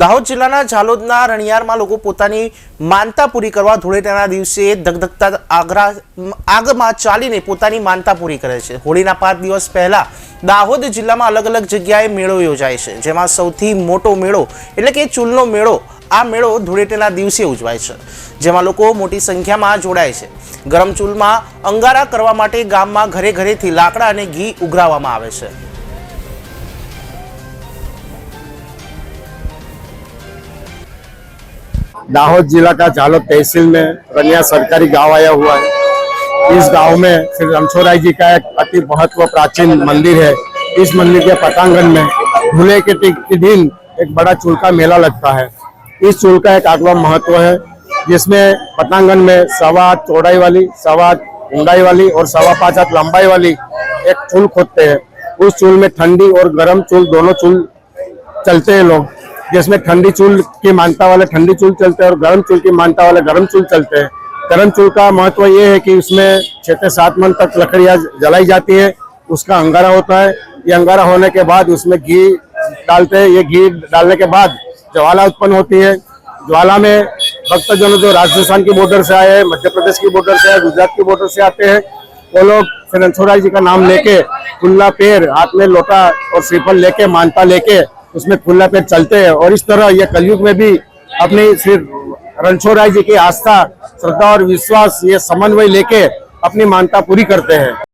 દાહોદ જિલ્લાના ઝાલોદના રણિયારમાં લોકો પોતાની માનતા પૂરી કરવા ધૂળેટાના દિવસે ધગધગતા આગ્રા, આગમાં ચાલીને પોતાની માનતા પૂરી કરે છે. હોળીના પાંચ દિવસ પહેલા દાહોદ જિલ્લામાં અલગ અલગ જગ્યાએ મેળો યોજાય છે, જેમાં સૌથી મોટો મેળો એટલે કે ચૂલનો મેળો, આ મેળો ધૂળેટીના દિવસે ઉજવાય છે, જેમાં લોકો મોટી સંખ્યામાં જોડાય છે. ગરમ ચૂલમાં અંગારા કરવા માટે ગામમાં ઘરે ઘરેથી લાકડા અને ઘી ઉઘરાવવામાં આવે છે. दाहोद जिला का झालोद तहसील में रनिया सरकारी गाँव आया हुआ है। इस गाँव में श्री रणछोड़ाई जी का एक अति महत्व प्राचीन मंदिर है। इस मंदिर के पटांगण में धुले के दिन एक बड़ा चूल का मेला लगता है। इस चूल का एक आगवा महत्व है, जिसमें पटांगण में सवा चौड़ाई वाली, सवा ऊंडाई वाली और सवा पाँच हाथ लंबाई वाली एक चूल खोदते हैं। उस चूल में ठंडी और गर्म चूल दोनों चूल चलते हैं लोग। जिसमें ठंडी चूल की मानता वाले ठंडी चूल चलते हैं और गर्म चूल की मानता वाले गर्म चूल चलते हैं। गर्म चूल का महत्व ये है कि उसमें छः से सात मन तक लकड़ियाँ जलाई जाती है, उसका अंगारा होता है। ये अंगारा होने के बाद उसमें घी डालते हैं। ये घी डालने के बाद ज्वाला उत्पन्न होती है। ज्वाला में भक्तजनों जो राजस्थान की बॉर्डर से आए हैं, मध्य प्रदेश की बॉर्डर से आए, गुजरात की बॉर्डर से आते हैं, वो लोग फिर जी का नाम लेके खुला पैर हाथ में लोटा और श्रीफल लेके, मानता लेके उसमें खुला पेट चलते हैं। और इस तरह ये कलयुग में भी अपनी श्री रणछोड़ राय जी की आस्था, श्रद्धा और विश्वास ये समन्वय लेके अपनी मानता पूरी करते हैं।